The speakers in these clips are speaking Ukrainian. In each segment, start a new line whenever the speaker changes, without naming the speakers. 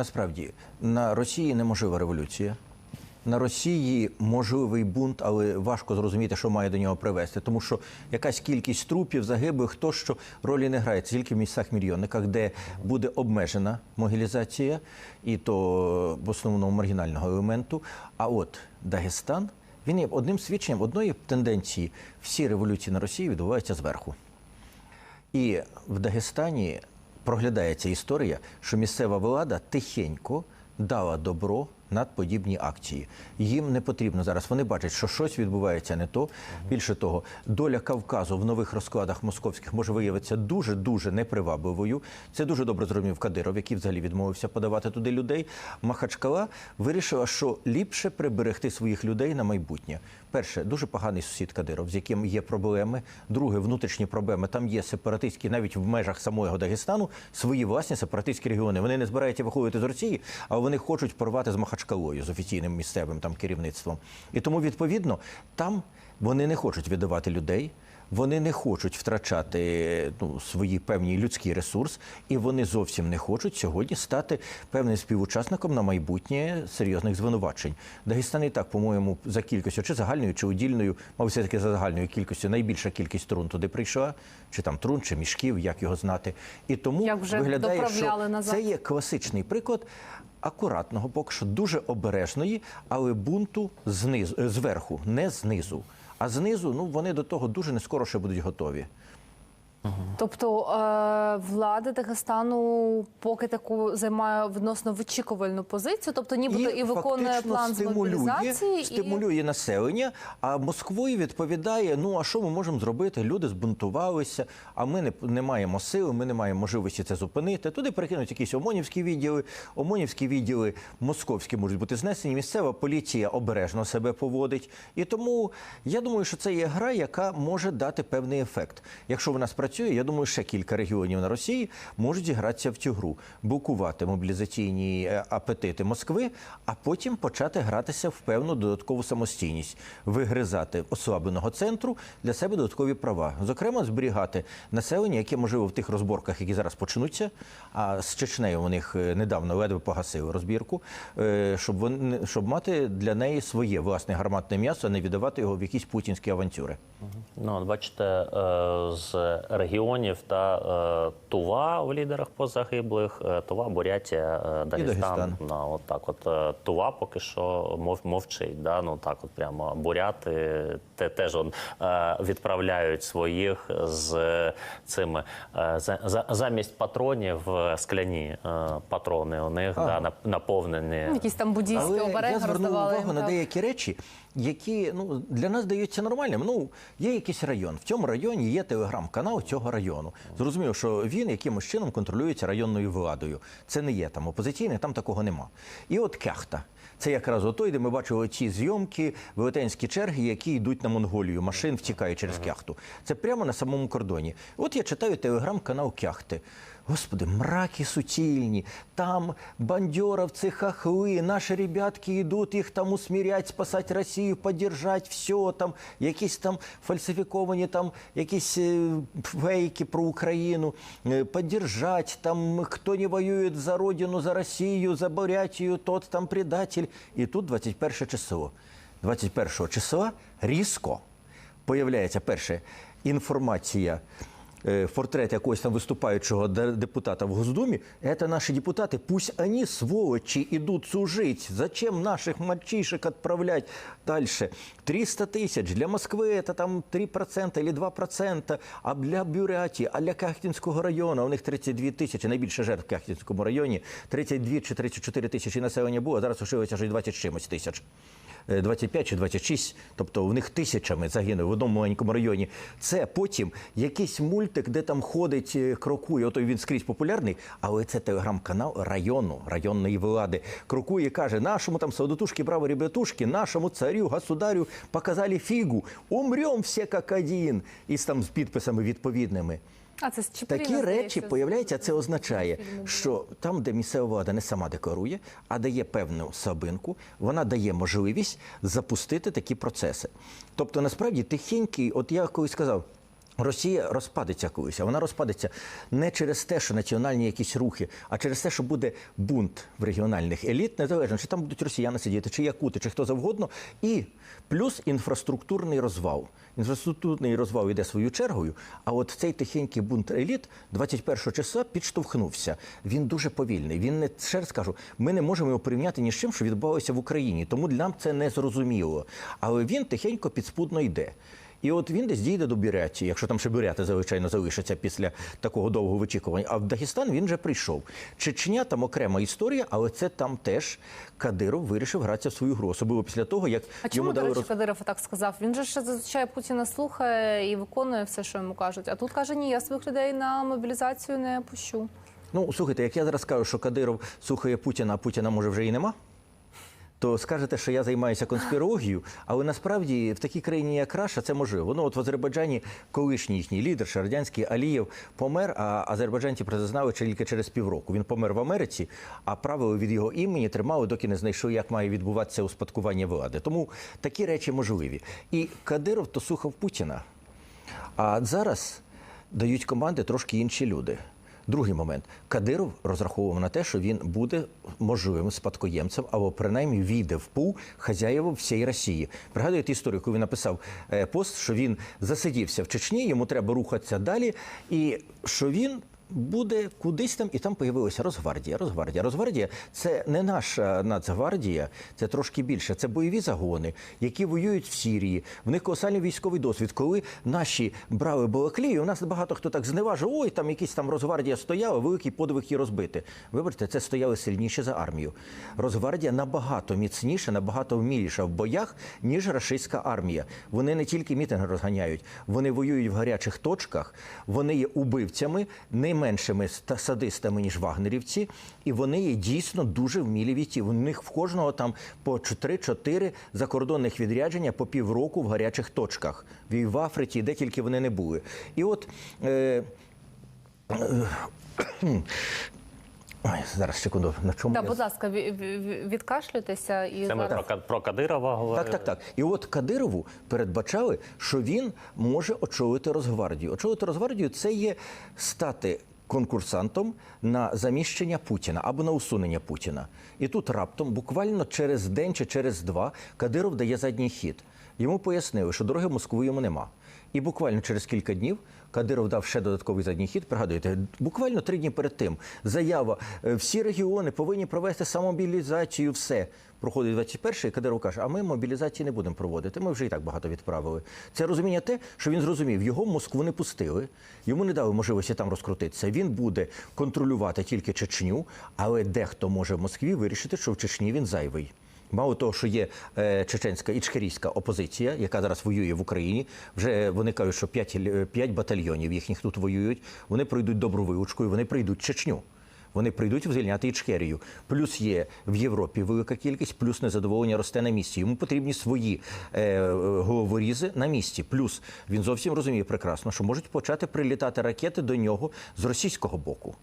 Насправді на Росії неможлива революція. На Росії можливий бунт, але важко зрозуміти, що має до нього привести, тому що якась кількість трупів, загиблих, то що ролі не грає тільки в місцях мільйонниках, де буде обмежена могілізація, і то в основному маргінального елементу. А от Дагестан він є одним свідченням одної тенденції. Всі революції на Росії відбуваються зверху. І в Дагестані проглядається історія, що місцева влада тихенько дала добро на подібні акції. Їм не потрібно зараз. Вони бачать, що щось відбувається не то. Більше того, доля Кавказу в нових розкладах московських може виявитися дуже дуже непривабливою. Це дуже добре зрозумів Кадиров, який взагалі відмовився подавати туди людей. Махачкала вирішила, що ліпше приберегти своїх людей на майбутнє. Перше, дуже поганий сусід Кадиров, з яким є проблеми. Друге, внутрішні проблеми. Там є сепаратистські, навіть в межах самого Дагестану, свої власні сепаратистські регіони. Вони не збираються виходити з Росії, а вони хочуть порвати з Махачкалою, з офіційним місцевим там керівництвом. І тому, відповідно, там вони не хочуть віддавати людей. Вони не хочуть втрачати ну, свої певні людський ресурс, і вони зовсім не хочуть сьогодні стати певним співучасником на майбутнє серйозних звинувачень. Дагестан і так, по-моєму, за кількістю чи загальною, чи удільною, мабуть, все таки за загальною кількістю найбільша кількість трун туди прийшла, чи там трун, чи мішків, як його знати. І тому
Як вже
виглядає, що
назад.
це є класичний приклад. Акуратного, поки що дуже обережної, але бунту знизу е, зверху, не знизу. А знизу, ну вони до того дуже не скоро ще будуть готові.
Тобто е, влада Дагестану поки таку займає відносно вичікувальну позицію, тобто нібито і, виконує
фактично
план з мобілізації,
стимулює населення. А Москвою відповідає: ну а що ми можемо зробити? Люди збунтувалися, а ми не, не маємо сили, ми не маємо можливості це зупинити. Туди перекинуть якісь омонівські відділи. Омонівські відділи московські можуть бути знесені. Місцева поліція обережно себе поводить. І тому я думаю, що це є гра, яка може дати певний ефект. Якщо вона спрацює, я думаю, ще кілька регіонів на Росії можуть зігратися в цю гру, блокувати мобілізаційні е, апетити Москви, а потім почати гратися в певну додаткову самостійність, вигризати ослабленого центру для себе додаткові права. Зокрема, зберігати населення, яке можливо в тих розборках, які зараз почнуться. А з Чечнею у них е, недавно ледве погасили розбірку, е, щоб вони щоб мати для неї своє власне гарматне м'ясо, не віддавати його в якісь путінські авантюри.
Ну, бачите, з регіонів та е, Тува в лідерах позагиблих, е, Тува, Бурятія, е, Дагестан.
Дагестан.
Ну, от так, от е, Тува поки що мов, мовчить. Да? Ну так, от прямо буряти те теж он, е, відправляють своїх з цими е, за, за- замість патронів скляні е, патрони. У них да, наповнені.
Ну, якісь там буддійські обереги
я звернув
роздавали.
увагу на деякі речі, які ну для нас здаються нормальними. Ну є якийсь район. В цьому районі є телеграм-канал цього району. Зрозуміло, що він якимось чином контролюється районною владою. Це не є там опозиційний, там такого нема. І от кяхта. Це якраз отой, де ми бачили ці зйомки, велетенські черги, які йдуть на Монголію. Машин втікає через кяхту. Це прямо на самому кордоні. От я читаю телеграм-канал Кяхти. Господи, мраки суцільні, там бандеровцы, хохли, наші ребятки йдуть, їх там усмірять, спасати Росію, поддержать, все там, якісь там фальсифіковані там якісь е, фейки про Україну, е, поддержать, там хто не воює за родину, за Росію, за Бурятію, тот там предатель. І тут 21 число. 21 числа різко появляється перше інформація. е, Портрет якогось там виступаючого де- депутата в Госдумі, это наши депутаты, пусть они, сволочи, идут служить. Зачем наших мальчишек отправлять дальше? 300 тысяч. Для Москвы это там 3% или 2%, а для Бюрятії, а для Кахтинського району, у них 32 тисячі, найбільше жертв в Кахтинському районі, 32 чи 34 тисячі населення було, а зараз лишилося вже 20 з чимось тисяч. Е, 25 чи 26, тобто в них тисячами загинули в одному маленькому районі. Це потім якийсь мультик, де там ходить, е, крокує. Ото він скрізь популярний, але це телеграм-канал району, районної влади. Крокує і каже: нашому там солдатушки, браво, ребятушки, нашому царю, государю показали фігу. Умрем всі як один. І там з підписами відповідними.
А це
Такі речі появляються. Це означає, що там, де місцева влада не сама декларує, а дає певну сабинку, вона дає можливість запустити такі процеси. Тобто, насправді, тихенький, от я колись сказав. Росія розпадеться колись, а вона розпадеться не через те, що національні якісь рухи, а через те, що буде бунт в регіональних еліт, незалежно, чи там будуть росіяни сидіти, чи якути, чи хто завгодно, і плюс інфраструктурний розвал. Інфраструктурний розвал йде своєю чергою, а от цей тихенький бунт еліт 21 числа підштовхнувся. Він дуже повільний. Він не ще раз кажу, ми не можемо його порівняти ні з чим, що відбувалося в Україні. Тому для нам це не зрозуміло. Але він тихенько підспудно йде. І от він десь дійде до Бурятії, якщо там ще буряти, звичайно, залишаться після такого довгого вичікування. А в Дагестан він вже прийшов. Чечня там окрема історія, але це там теж Кадиров вирішив гратися в свою гру. Особливо після того, як
А чому,
йому
до речі,
роз...
Кадиров так сказав? Він же ж зазвичай Путіна слухає і виконує все, що йому кажуть. А тут каже, ні, я своїх людей на мобілізацію не пущу.
Ну, слухайте, як я зараз кажу, що Кадиров слухає Путіна, а Путіна може вже і нема. То скажете, що я займаюся конспірологією, але насправді в такій країні, як Раша, це можливо. Ну от в Азербайджані колишній їхній лідер, радянський Алієв, помер, а азербайджанці про це знали тільки через півроку. Він помер в Америці, а правило від його імені тримали, доки не знайшли, як має відбуватися успадкування влади. Тому такі речі можливі. І Кадиров то слухав Путіна. А зараз дають команди трошки інші люди. Другий момент. Кадиров розраховував на те, що він буде можливим спадкоємцем або принаймні війде в пул хазяєва всієї Росії. Пригадуєте історію, коли він написав е, пост, що він засидівся в Чечні, йому треба рухатися далі, і що він. Буде кудись там, і там появилася Росгвардія. Росгвардія. Росгвардія це не наша Нацгвардія, це трошки більше. Це бойові загони, які воюють в Сірії. В них колосальний військовий досвід. Коли наші брали Балаклію, у нас багато хто так зневажив, ой, там якісь там Росгвардія стояла, великий подвиг її розбити. Вибачте, це стояли сильніше за армію. Росгвардія набагато міцніша, набагато вміліша в боях, ніж рашистська армія. Вони не тільки мітинги розганяють, вони воюють в гарячих точках, вони є убивцями, не меншими ста- садистами, ніж вагнерівці, і вони є дійсно дуже вмілі війці. У них в кожного там по 3-4 закордонних відрядження по півроку в гарячих точках. В в Африці, де тільки вони не були. І от. Е, Ой, зараз секунду, на чому
Так,
я
будь ласка, ві- ві- відкашлюйтеся і
Це ми
зараз.
про, про Кадирова говорили.
Так, так, так. І от Кадирову передбачали, що він може очолити Росгвардію. Очолити Росгвардію це є стати конкурсантом на заміщення Путіна або на усунення Путіна. І тут раптом, буквально через день чи через два, Кадиров дає задній хід. Йому пояснили, що дороги Москву йому нема. І буквально через кілька днів Кадиров дав ще додатковий задній хід. Пригадуєте, буквально три дні перед тим заява: е, всі регіони повинні провести самомобілізацію. Все проходить 21-й, і Кадиров каже: а ми мобілізації не будемо проводити. Ми вже і так багато відправили. Це розуміння те, що він зрозумів, його Москву не пустили, йому не дали можливості там розкрутитися. Він буде контролювати тільки Чечню, але дехто може в Москві вирішити, що в Чечні він зайвий. Мало того, що є е, чеченська ічкерійська опозиція, яка зараз воює в Україні. Вже вони кажуть, що 5, 5 батальйонів їхніх тут воюють. Вони пройдуть добру вилучку і вони прийдуть Чечню. Вони прийдуть звільняти Ічкерію. Плюс є в Європі велика кількість, плюс незадоволення росте на місці. Йому потрібні свої е, е, головорізи на місці. Плюс він зовсім розуміє прекрасно, що можуть почати прилітати ракети до нього з російського боку.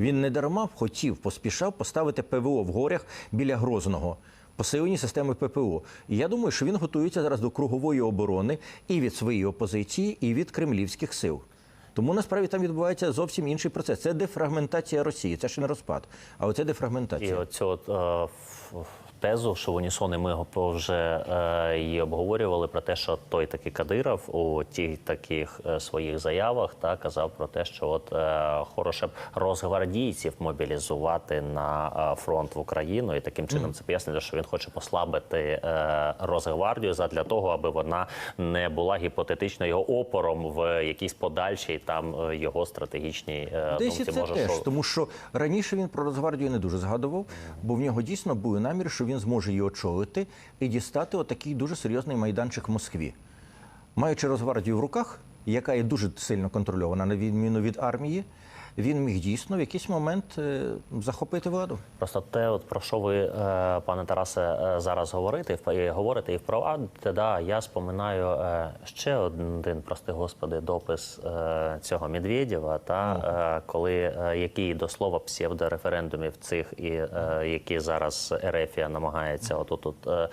Він не дарма хотів, поспішав поставити ПВО в горях біля Грозного. Посилені системи ППО. І я думаю, що він готується зараз до кругової оборони і від своєї опозиції, і від кремлівських сил. Тому насправді там відбувається зовсім інший процес. Це дефрагментація Росії. Це ще не розпад, але це
І
дефрагментація.
е, ф- тезу, що в Унісони ми вже е, її обговорювали про те, що той такий Кадиров у тих таких е, своїх заявах та казав про те, що от е, хороше б розгвардійців мобілізувати на е, фронт в Україну, і таким чином це пояснює, що він хоче послабити е, Росгвардію задля того, аби вона не була гіпотетично його опором в якійсь подальшій там його стратегічній е,
Десь
думці.
це
Може,
теж,
що
тому що раніше він про Росгвардію не дуже згадував, бо в нього дійсно були наміри, що він зможе її очолити і дістати отакий дуже серйозний майданчик в Москві. Маючи Росгвардію в руках, яка є дуже сильно контрольована на відміну від армії, він міг дійсно в якийсь момент е, захопити владу.
Просто те, от про що ви, е, пане Тарасе, е, зараз говорите, говорите і впровадите, да, я споминаю ще один, прости господи, допис цього Медведєва, та е, коли який до слова псевдореферендумів цих, і які зараз Ерефія намагається отут. от,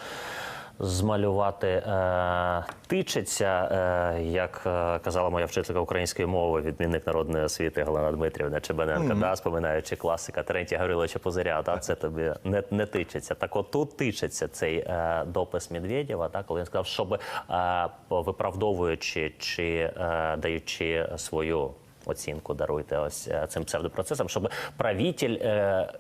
змалювати е, тичиця, е, як е, казала моя вчителька української мови, відмінник народної освіти Галина Дмитрівна Чебаненко, да, споминаючи класика Терентія Гавриловича Позиря, да, це тобі не, не тичиться. Так от тут тичиться цей е, допис Медведєва, да, коли він сказав, щоб е, виправдовуючи чи е, даючи свою оцінку, даруйте ось е, цим псевдопроцесам, щоб правитель. Е,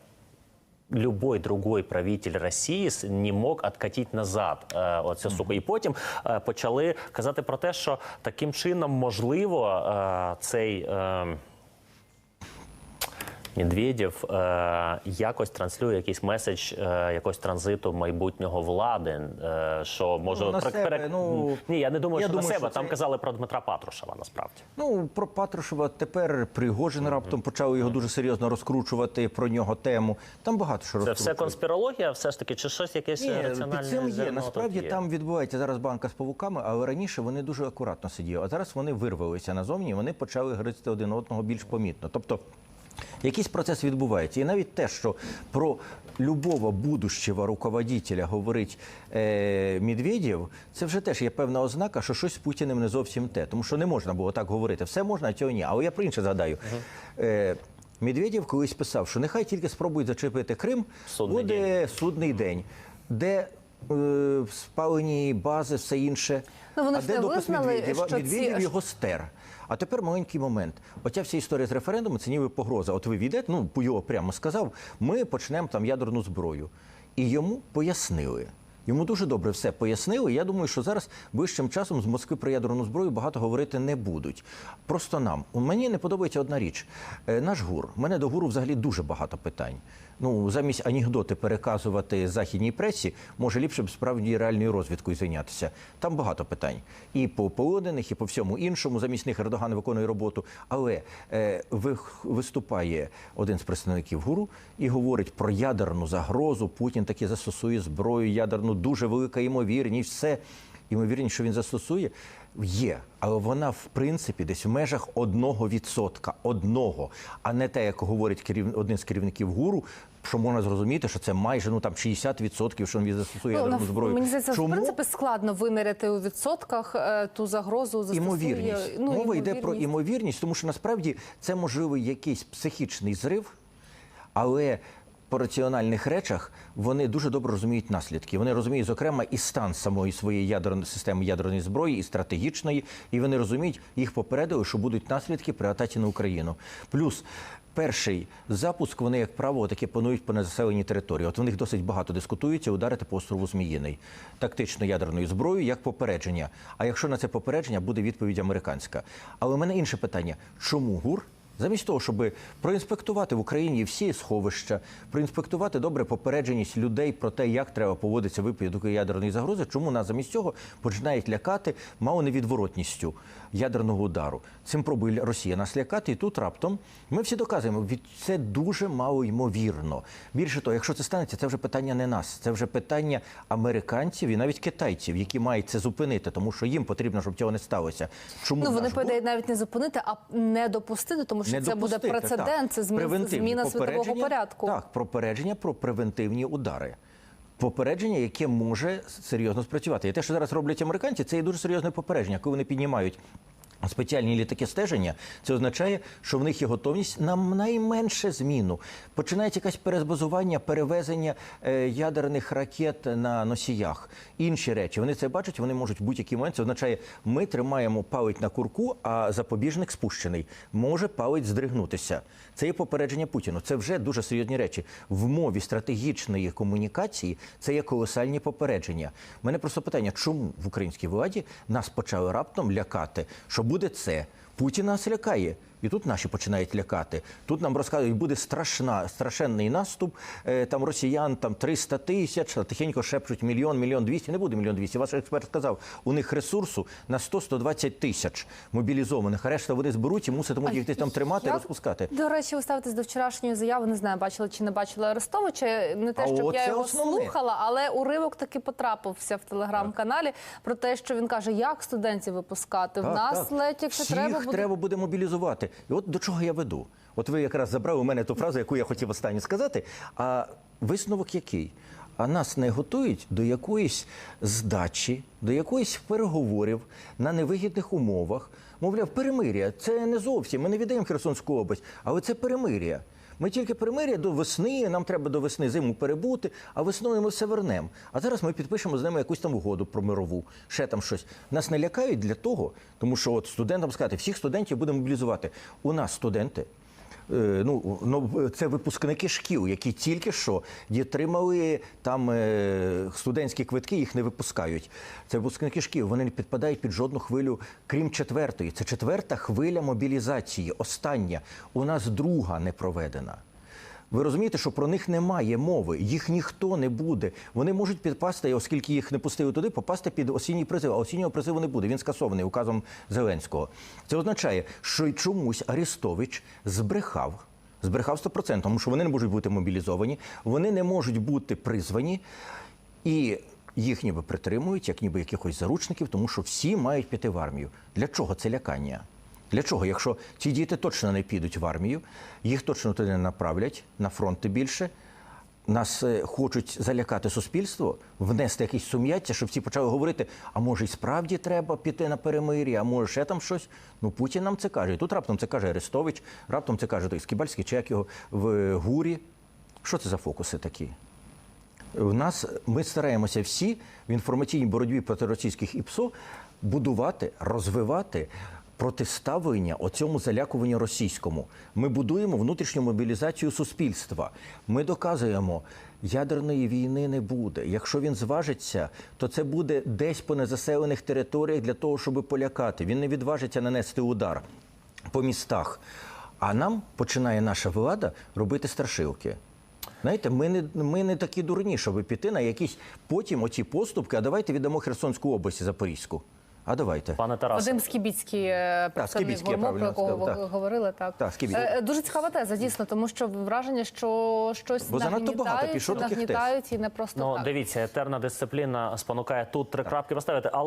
любой другой правитель Росії не мог откатити назад е, оцю суку. І потім е, почали казати про те, що таким чином можливо е, цей. Медведєв е, якось транслює якийсь меседж е, якогось транзиту майбутнього влади. Е, що може
Ну, на себе,
перек-
ну,
ні, я не думаю,
я
що
думаю,
на
що
себе. Там
це-
казали про Дмитра Патрушева. Насправді
Ну, про Патрушева тепер Пригожин раптом почав його дуже серйозно розкручувати про нього тему. Там багато що
це все конспірологія, все ж таки, чи щось якесь
Ні,
раціональне
під цим є. Насправді
є?
там відбувається зараз банка з павуками, але раніше вони дуже акуратно сиділи. А зараз вони вирвалися назовні, і вони почали гризти один одного більш помітно. Тобто. Якийсь процес відбувається, і навіть те, що про любого будущого руководителя говорить е, Медведєв, це вже теж є певна ознака, що щось з Путіним не зовсім те. Тому що не можна було так говорити. Все можна, а цього ні. Але я про інше згадаю. Е, Медведєв колись писав, що нехай тільки спробують зачепити Крим,
Судний
буде судний день, де спалені бази, все інше.
Ну, вони
а де допис
визнали,
Медведєва?
що ці-
його стер. А тепер маленький момент. Оця вся історія з референдуму це ніби погроза. От ви війдете, ну його прямо сказав, ми почнемо там ядерну зброю. І йому пояснили. Йому дуже добре все пояснили. Я думаю, що зараз ближчим часом з Москви про ядерну зброю багато говорити не будуть. Просто нам. Мені не подобається одна річ. Е, Наш гур. Мене до гуру взагалі дуже багато питань. Ну, замість анекдоти переказувати західній пресі, може ліпше б справді реальною розвідкою зайнятися. Там багато питань. І по полонених, і по всьому іншому. Замість них Ердоган виконує роботу. Але е, виступає один з представників гуру і говорить про ядерну загрозу. Путін таки застосує зброю ядерну, дуже велика ймовірність, все. Ймовірність, що він застосує, є, але вона в принципі десь в межах одного відсотка, одного, а не те, як говорить керів... один з керівників гуру, що можна зрозуміти, що це майже ну там 60%, що він застосує
Ну,
ядерну зброю.
Мені здається, в принципі складно виміряти у відсотках е, ту загрозу застосує.
Імовірність.
Ну,
Мова йде про
імовірність.
імовірність, тому що насправді це можливий якийсь психічний зрив, але по раціональних речах вони дуже добре розуміють наслідки. Вони розуміють, зокрема, і стан самої своєї ядерної системи ядерної зброї, і стратегічної, і вони розуміють, їх попередили, що будуть наслідки при атаці на Україну. Плюс. Перший запуск вони, як правило, таки планують по незаселеній території. От в них досить багато дискутується ударити по острову Зміїний тактично ядерною зброєю як попередження. А якщо на це попередження буде відповідь американська. Але у мене інше питання: чому ГУР? Замість того, щоб проінспектувати в Україні всі сховища, проінспектувати добре попередженість людей про те, як треба поводитися випадку ядерної загрози, чому нас замість цього починають лякати мало невідворотністю ядерного удару. Цим пробує Росія нас лякати, і тут раптом ми всі доказуємо, від це дуже мало ймовірно. Більше того, якщо це станеться, це вже питання не нас, це вже питання американців і навіть китайців, які мають це зупинити, тому що їм потрібно, щоб цього не сталося. Чому
Ну вони подають навіть не зупинити, а не допустити, тому що
не
це буде прецедент, це
так.
змі-
Превентивні
зміна світового порядку.
Так, попередження про превентивні удари. Попередження, яке може серйозно спрацювати. І те, що зараз роблять американці, це є дуже серйозне попередження. Коли вони піднімають спеціальні літаки стеження, це означає, що в них є готовність на найменше зміну. Починається якесь перезбазування, перевезення е, ядерних ракет на носіях. Інші речі. Вони це бачать, вони можуть в будь-який момент. Це означає, ми тримаємо палець на курку, а запобіжник спущений. Може палець здригнутися. Це є попередження Путіну. Це вже дуже серйозні речі. В мові стратегічної комунікації це є колосальні попередження. У мене просто питання, чому в українській владі нас почали раптом лякати, що буде це? Путін нас лякає. І тут наші починають лякати. Тут нам розказують, буде страшна, страшенний наступ. Е, там росіян там 300 тисяч, а тихенько шепчуть мільйон, мільйон двісті. Не буде мільйон двісті. Ваш експерт сказав, у них ресурсу на 100-120 тисяч мобілізованих. А решта вони зберуть і муситимуть їх десь там тримати,
Як,
розпускати.
До речі, ви ставитесь до вчорашньої заяви. Не знаю, бачили чи не бачили Арестовича. Не те,
А
щоб я його
основне.
слухала, але уривок таки потрапився в телеграм-каналі про те, що він каже, як студентів випускати. В нас ледь, якщо
Всіх
треба, буде
треба буде мобілізувати. І от до чого я веду? От ви якраз забрали у мене ту фразу, яку я хотів останнє сказати. А висновок який? а нас не готують до якоїсь здачі, до якоїсь переговорів на невигідних умовах. Мовляв, перемир'я це не зовсім. Ми не віддаємо Херсонську область, але це перемир'я. Ми тільки примиря до весни, нам треба до весни зиму перебути, а весною ми все вернемо. А зараз ми підпишемо з ними якусь там угоду про мирову, ще там щось. Нас не лякають для того, тому що от студентам сказати, всіх студентів будемо мобілізувати. У нас студенти. Е, Ну, ну, це випускники шкіл, які тільки що дітримали там е, студентські квитки, їх не випускають. Це випускники шкіл, вони не підпадають під жодну хвилю, крім четвертої. Це четверта хвиля мобілізації. Остання. У нас друга не проведена. Ви розумієте, що про них немає мови, їх ніхто не буде. Вони можуть підпасти, оскільки їх не пустили туди, попасти під осінній призив. А осіннього призиву не буде. Він скасований указом Зеленського. Це означає, що й чомусь Арестович збрехав. Збрехав 100%, тому що вони не можуть бути мобілізовані, вони не можуть бути призвані, і їх ніби притримують, як ніби якихось заручників, тому що всі мають піти в армію. Для чого це лякання? Для чого? Якщо ці діти точно не підуть в армію, їх точно туди не направлять на фронти більше. Нас е, хочуть залякати суспільство, внести якісь сум'яття, щоб всі почали говорити: а може, й справді треба піти на перемир'я, а може ще там щось. Ну Путін нам це каже. І тут раптом це каже Арестович, раптом це каже той Скібальський чек його в гурі. Що це за фокуси такі? В нас ми стараємося всі в інформаційній боротьбі проти російських ІПСО будувати, розвивати протиставлення оцьому залякуванню російському. Ми будуємо внутрішню мобілізацію суспільства. Ми доказуємо, ядерної війни не буде. Якщо він зважиться, то це буде десь по незаселених територіях для того, щоб полякати. Він не відважиться нанести удар по містах. А нам починає наша влада робити страшилки. Знаєте, ми не, ми не такі дурні, щоб піти на якісь потім оці поступки, а давайте віддамо Херсонську область і Запорізьку. А давайте.
Пане Тарасе,
Вадим Скібіцький, е, представник ГОРМО, про якого ви
так.
говорили. Так,
Так, Скібіцький.
Е, дуже цікава теза, дійсно, тому що враження, що щось
Бо
нагнітають, нагнітають і не просто
ну
так.
дивіться, етерна дисципліна спонукає тут три крапки поставити. Але